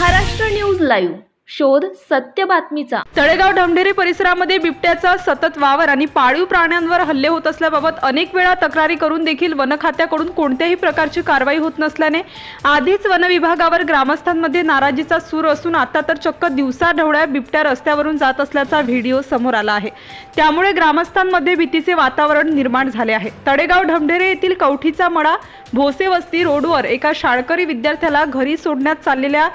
Maharashtra news live. शोध सत्य बातमीचा. तळेगाव ढमढेरी परिसरामध्ये बिबट्याचा सतत वावर आणि पाळीव प्राण्यांवर हल्ले होत असल्याबाबत अनेक वेळा तक्रारी करून देखील वन खात्याकडून कोणत्याही प्रकारची कारवाई होत नसल्याने आधीच वन विभागावर ग्रामस्थांमध्ये नाराजीचा सूर असून आता तर चक्क दिवसा ढवळ्या बिबट्या रस्त्यावरून जात असल्याचा व्हिडिओ समोर आला आहे. त्यामुळे ग्रामस्थांमध्ये भीतीचे वातावरण निर्माण झाले आहे. तळेगाव ढमढेरे येथील कवठीचा मळा भोसे वस्ती रोडवर एका शाळकरी विद्यार्थ्याला घरी सोडण्यात चाललेल्या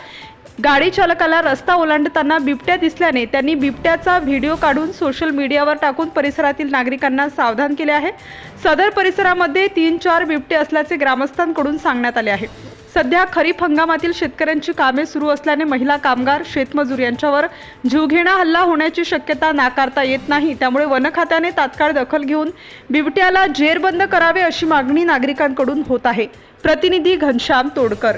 गाडी चालकाला रस्ता ओलांडताना बिबट्या दिसल्याने त्यांनी बिबट्याचा व्हिडिओ काढून सोशल मीडियावर टाकून परिसरातील नागरिकांना सावधान केले आहे. सदर परिसरामध्ये तीन चार बिबटे असल्याचे ग्रामस्थांकडून सांगण्यात आले आहे. सध्या खरीप हंगामातील शेतकऱ्यांची कामे सुरू असल्याने महिला कामगार शेतमजूर यांच्यावर जीवघेणा हल्ला होण्याची शक्यता नाकारता येत नाही. त्यामुळे वन खात्याने तात्काळ दखल घेऊन बिबट्याला जेरबंद करावे अशी मागणी नागरिकांकडून होत आहे. प्रतिनिधी घनश्याम तोडकर